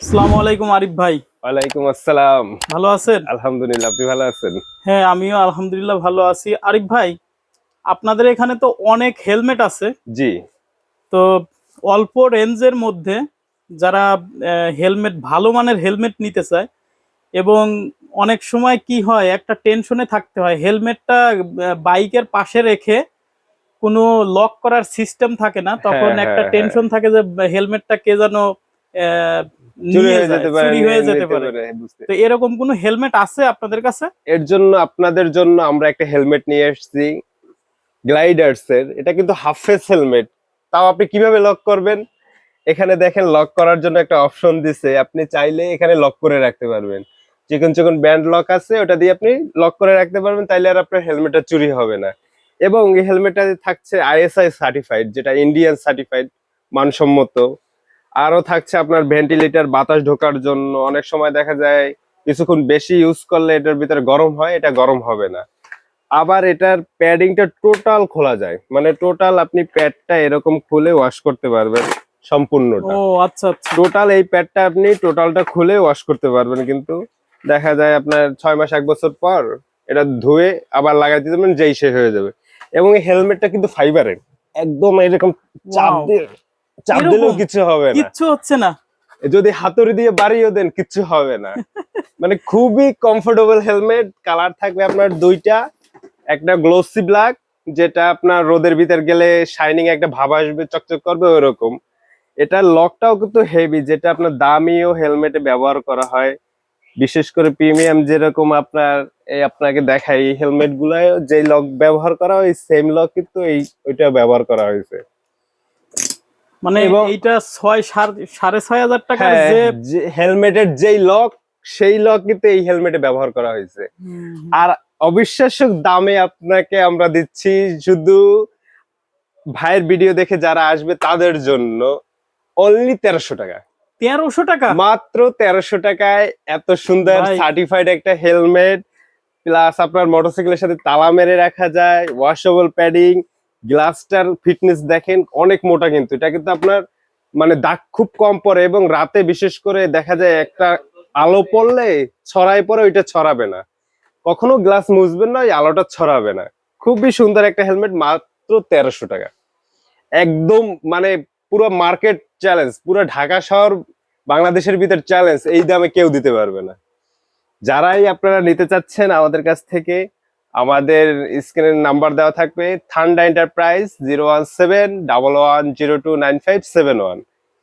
আসসালামু আলাইকুম আরিফ ভাই। ওয়ালাইকুম আসসালাম। ভালো আছেন? আলহামদুলিল্লাহ আপনি ভালো আছেন? হ্যাঁ আমিও আলহামদুলিল্লাহ ভালো আছি। আরিফ ভাই আপনাদের এখানে তো অনেক হেলমেট আছে। জি। তো অল্প রেঞ্জের মধ্যে যারা হেলমেট ভালো মানের হেলমেট নিতে চায় এবং অনেক সময় কি হয় একটা টেনশনে থাকতে হয়। হেলমেটটা বাইকের পাশে রেখে কোনো লক করার সিস্টেম থাকে না তখন হ্যাঁ, একটা হ্যাঁ, টেনশন থাকে যে হেলমেটটা কে যেন চুরি হয়ে যেতে পারে চুরি হয়ে যেতে পারে। তো এরকম কোনো হেলমেট আছে আপনাদের কাছে? এর জন্য আপনাদের জন্য আমরা একটা হেলমেট নিয়ে এসেছি গ্লাইডার্স এর এটা কিন্তু হাফ ফেস হেলমেট। তাও আপনি কীভাবে লক করবেন? এখানে দেখেন লক করার জন্য একটা অপশন দিছে। আপনি চাইলে এখানে লক করে রাখতে পারবেন। চিকন চিকন ব্যান্ড লক আছে ওটা দিয়ে আপনি লক করে রাখতে পারবেন তাইলে আর আপনার হেলমেটটা চুরি হবে না। এবং এই হেলমেটটা থাকছে আইএসআই সার্টিফাইড যেটা ইন্ডিয়ান সার্টিফাইড মানসম্মত। আরও থাকছে আপনার ভেন্টিলেটর বাতাস ঢোকার জন্য। অনেক সময় দেখা যায় কিছুক্ষণ বেশি ইউজ করলে এটার ভিতরে গরম হয় এটা গরম হবে না। আবার এটার প্যাডিংটা টোটাল খোলা যায়। মানে টোটাল আপনি প্যাডটা এরকম খুলে ওয়াশ করতে পারবেন সম্পূর্ণটা। ও আচ্ছা আচ্ছা। টোটাল এই প্যাডটা আপনি টোটালটা খুলে ওয়াশ করতে পারবেন কিন্তু দেখা যায় আপনার ছয় মাস এক বছর পর এটা ধুয়ে আবার লাগাই দিতে পারবেন যেই সে হয়ে যাবে। এবং এই হেলমেটটা কিন্তু ফাইবারের একদম এরকম চাপ দিয়ে চাপ দিলেও কিছু হবে না। কিচ্ছু হচ্ছে না। যদি হাতুড়ি দিয়ে বাড়িও দেন কিচ্ছু হবে না। মানে খুবই কমফোর্টেবল হেলমেট কালার থাকবে আপনার দুইটা একটা গ্লোসি ব্ল্যাক যেটা আপনার রোদের ভিতর গেলে শাইনিং একটা ভাব আসবে চকচক করবে ওরকম এটা লকটাও কিন্তু হেভি যেটা আপনার দামিও হেলমেটে ব্যবহার করা হয়। বিশেষ করে প্রিমিয়াম যেরকম আপনার এই আপনাকে দেখাই এই হেলমেট গুলায় যে লক ব্যবহার করা হয় সেম লক কিন্তু এই ওইটা ব্যবহার করা হয়েছে। মানে এবং- এইটা ছয় সাড়ে সাড়ে ছয় হাজার টাকার হ্যাঁ, যে হেলমেটের যেই লক সেই লক কিন্তু এই হেলমেটে ব্যবহার করা হয়েছে। আর অবিশ্বাস্য দামে আপনাকে আমরা দিচ্ছি শুধু ভাইয়ের ভিডিও দেখে যারা আসবে তাদের জন্য অনলি তেরোশো টাকা। তেরোশো টাকা? মাত্র তেরোশো টাকায় এত সুন্দর সার্টিফাইড একটা হেলমেট প্লাস আপনার মোটরসাইকেলের সাথে তালা মেরে রাখা যায় ওয়াশেবল প্যাডিং গ্লাসটার ফিটনেস দেখেন, অনেক মোটা কিন্তু। এটা কিন্তু আপনার মানে দাগ খুব কম পড়ে এবং রাতে বিশেষ করে দেখা যায় একটা আলো পড়লে ছড়াই পরে ওইটা ছড়াবে না। কখনো গ্লাস মুছবেন না, ওই আলোটা ছড়াবে না। খুবই সুন্দর একটা হেলমেট, মাত্র তেরোশো টাকা। একদম মানে পুরো মার্কেট চ্যালেঞ্জ, পুরো ঢাকা শহর বাংলাদেশের ভিতর চ্যালেঞ্জ, এই দামে কেউ দিতে পারবে না। যারাই আপনারা নিতে চাচ্ছেন আমাদের কাছ থেকে আমাদের স্ক্রিনের নাম্বার দেওয়া থাকবে Thanda enterprise zero one seven double one zero two nine five seven one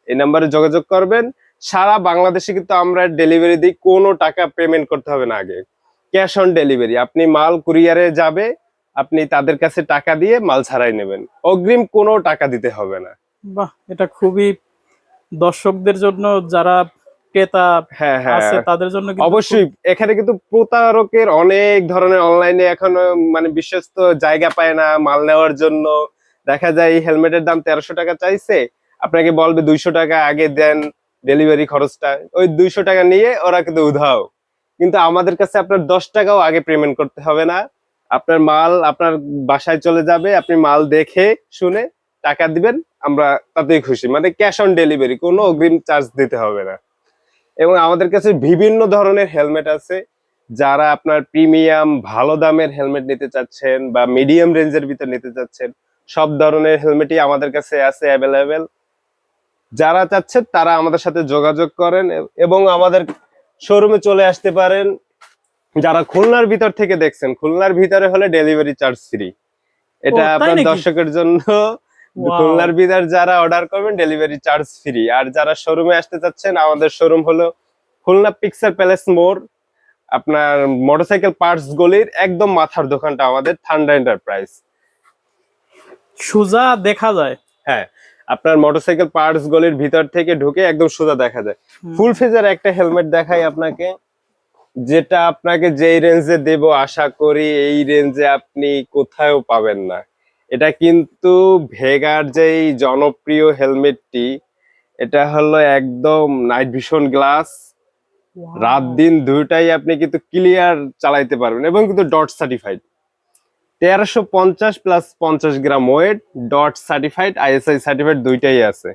এই নাম্বারে যোগাযোগ করবেন। সারা বাংলাদেশে কিন্তু আমরা ডেলিভারি দিই কোনো টাকা পেমেন্ট করতে হবে না আগে। ক্যাশ অন ডেলিভারি আপনি মাল কুরিয়ারে যাবে, আপনি তাদের কাছে টাকা দিয়ে মাল ছাড়াই নেবেন। অগ্রিম কোনো টাকা দিতে হবে না। বাহ, এটা খুবই দর্শকদের জন্য যারা ক্রেতা হ্যাঁ হ্যাঁ। আছে তাদের জন্য অবশ্যই এখানে কিন্তু প্রতারকের অনেক ধরনের অনলাইনে এখনও মানে বিশ্বস্ত জায়গা পায় না মাল নেওয়ার জন্য। দেখা যায় হেলমেটের দাম তেরোশো টাকা চাইছে আপনাকে বলবে দুইশো টাকা আগে দেন ডেলিভারি খরচটা। ওই দুইশো টাকা নিয়ে ওরা কিন্তু উধাও। কিন্তু আমাদের কাছে আপনার দশ টাকাও আগে পেমেন্ট করতে হবে না। আপনার মাল আপনার বাসায় চলে যাবে আপনি মাল দেখে শুনে টাকা দিবেন আমরা তাতেই খুশি। মানে ক্যাশ অন ডেলিভারি কোনো অগ্রিম চার্জ দিতে হবে না। এবং আমাদের কাছে বিভিন্ন ধরনের হেলমেট আছে। যারা আপনার প্রিমিয়াম ভালো দামের হেলমেট নিতে চাচ্ছেন বা মিডিয়াম রেঞ্জের ভিতর নিতে চাচ্ছেন সব ধরনের হেলমেটই আমাদের কাছে আছে অ্যাভেলেবেল। যারা চাচ্ছেন তারা আমাদের সাথে যোগাযোগ করেন এবং আমাদের শোরুমে চলে আসতে পারেন। যারা খুলনার ভিতর থেকে দেখছেন খুলনার ভিতরে হলে ডেলিভারি চার্জ ফ্রি। এটা আপনার দর্শকের জন্য. খুলনার ভিতর যারা অর্ডার করবেন ডেলিভারি চার্জ ফ্রি আর যারা শোরুমে আসতে চাচ্ছেন আমাদের শোরুম হলো খুলনা পিকচার প্যালেস মোড় আপনার মোটরসাইকেল পার্টস গলির একদম মাথার দোকানটা আমাদের থান্ডা এন্টারপ্রাইজ সুজা দেখা যায়। হ্যাঁ আপনার মোটরসাইকেল পার্টস গলির ভিতর থেকে ঢুকে একদম সোজা দেখা যায়। ফুল ফেজার একটা হেলমেট দেখাই আপনাকে যেটা আপনাকে যেই রেঞ্জে দেব আশা করি এই রেঞ্জে আপনি কোথাও পাবেন না। এটা কিন্তু ভেগার যেই জনপ্রিয় হেলমেটটি এটা হলো একদম নাইট ভিশন গ্লাস। রাত দিন দুইটাই আপনি কিন্তু ক্লিয়ার চালাইতে পারবেন এবং কিন্তু ডট সার্টিফাইড। তেরোশো পঞ্চাশ প্লাস পঞ্চাশ gram weight dot certified ISI certified দুইটাই আছে।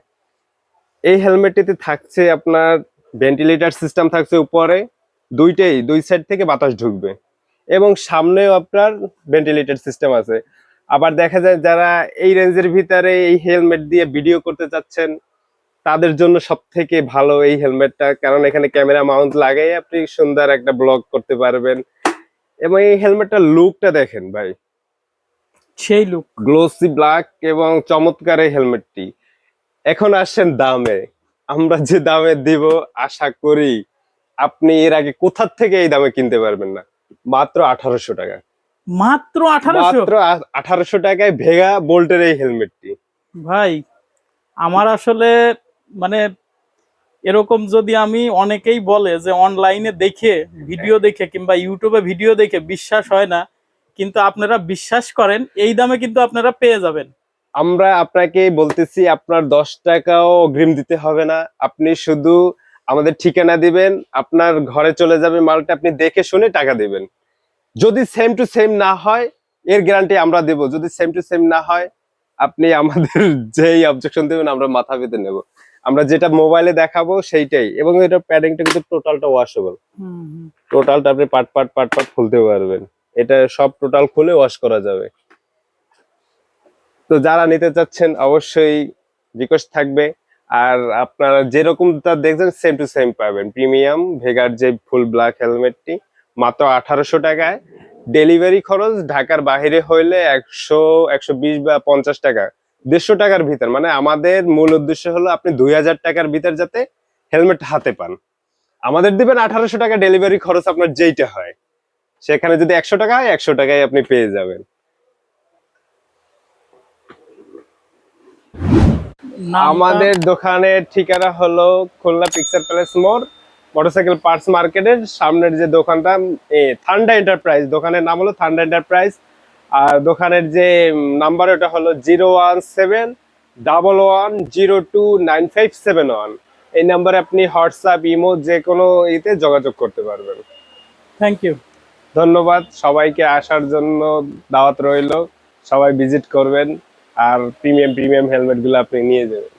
এই হেলমেটটিতে থাকছে আপনার ভেন্টিলেটর সিস্টেম থাকছে উপরে দুইটাই দুই সাইড থেকে বাতাস ঢুকবে। এবং সামনেও আপনার ভেন্টিলেটর সিস্টেম আছে। আবার দেখা যায় যারা এই রেঞ্জের ভিতরে এই হেলমেট দিয়ে ভিডিও করতে চাচ্ছেন তাদের জন্য সব থেকে ভালো এই হেলমেটটা। কারণ এখানে ক্যামেরা মাউন্ট লাগাই আপনি সুন্দর একটা ব্লগ করতে পারবেন। এবং এই হেলমেটটার লুকটা দেখেন ভাই। সেই লুক। গ্লোসি ব্ল্যাক এবং চমৎকার এই হেলমেটটি। এখন আসছেন দামে। আমরা যে দামে দিব আশা করি আপনি এর আগে কোথার থেকে এই দামে কিনতে পারবেন না? মাত্র আঠারোশো টাকা। মাত্র আঠারোশো? আঠারোশো টাকায় ভেগা বোল্টের এই হেলমেটটি। ভাই আমার আসলে মানে এরকম যদি আমি অনেকেই বলে যে অনলাইনে দেখে ভিডিও দেখে কিংবা ইউটিউবে ভিডিও দেখে বিশ্বাস হয় না কিন্তু আপনারা বিশ্বাস করেন এই দামে কিন্তু আপনারা পেয়ে যাবেন। আমরা আপনাকে বলতেছি আপনার দশ টাকাও অগ্রিম দিতে হবে না। আপনি শুধু আমাদের ঠিকানা দিবেন আপনার ঘরে চলে যাবে মালটা আপনি দেখে শুনে টাকা দিবেন। যদি সেম টু সেম না হয় এর গ্যারান্টি আমরা দেব। যদি সেম টু সেম না হয় আপনি আমাদের যেই অবজেকশন দেবেন আমরা মাথা পেতে নেব। আমরা যেটা মোবাইলে দেখাবো সেইটাই। এবং এটা প্যাডিংটা কিন্তু টোটালটা ওয়াশেবল টোটালটা আপনি পাট পাট পাট পাট খুলতে পারবেন। এটা সব টোটাল খুলে ওয়াশ করা যাবে। তো যারা নিতে চাচ্ছেন অবশ্যই রিকোয়েস্ট থাকবে। আর আপনারা যেরকম তা দেখছেন সেম টু সেম পাবেন। প্রিমিয়াম ভেগার যে ফুল ব্ল্যাক হেলমেটটি মাত্র আঠারোশো টাকায়। ডেলিভারি খরচ ঢাকার বাইরে হইলে একশো একশো বিশ বা পঞ্চাশ টাকা দেড়শো টাকার ভিতর। মানে আমাদের মূল উদ্দেশ্য হলো আপনি দুই হাজার টাকার ভিতর যাতে হেলমেট হাতে পান। আমাদের দিবেন আঠারোশো টাকা ডেলিভারি খরচ আপনার যেইটা হয়। সেখানে যদি একশো টাকা হয় একশো টাকায় আপনি পেয়ে যাবেন। আমাদের দোকানের ঠিকানা হলো খুলনা পিকচার প্যালেস মোড় মোটরসাইকেল পার্টস মার্কেটের সামনের যে দোকানটা থান্ডা এন্টারপ্রাইজ দোকানের নাম হলো থান্ডা এন্টারপ্রাইজ আর দোকানের যে নাম্বার ওটা হলো zero one seven double one zero two nine five seven one এই নাম্বারে আপনি হোয়াটসঅ্যাপ ইমো যে কোনো ইতে যোগাযোগ করতে পারবেন। থ্যাংক ইউ ধন্যবাদ সবাইকে আসার জন্য দাওয়াত রইল। সবাই ভিজিট করবেন আর প্রিমিয়াম প্রিমিয়াম হেলমেটগুলো আপনি নিয়ে যাবেন।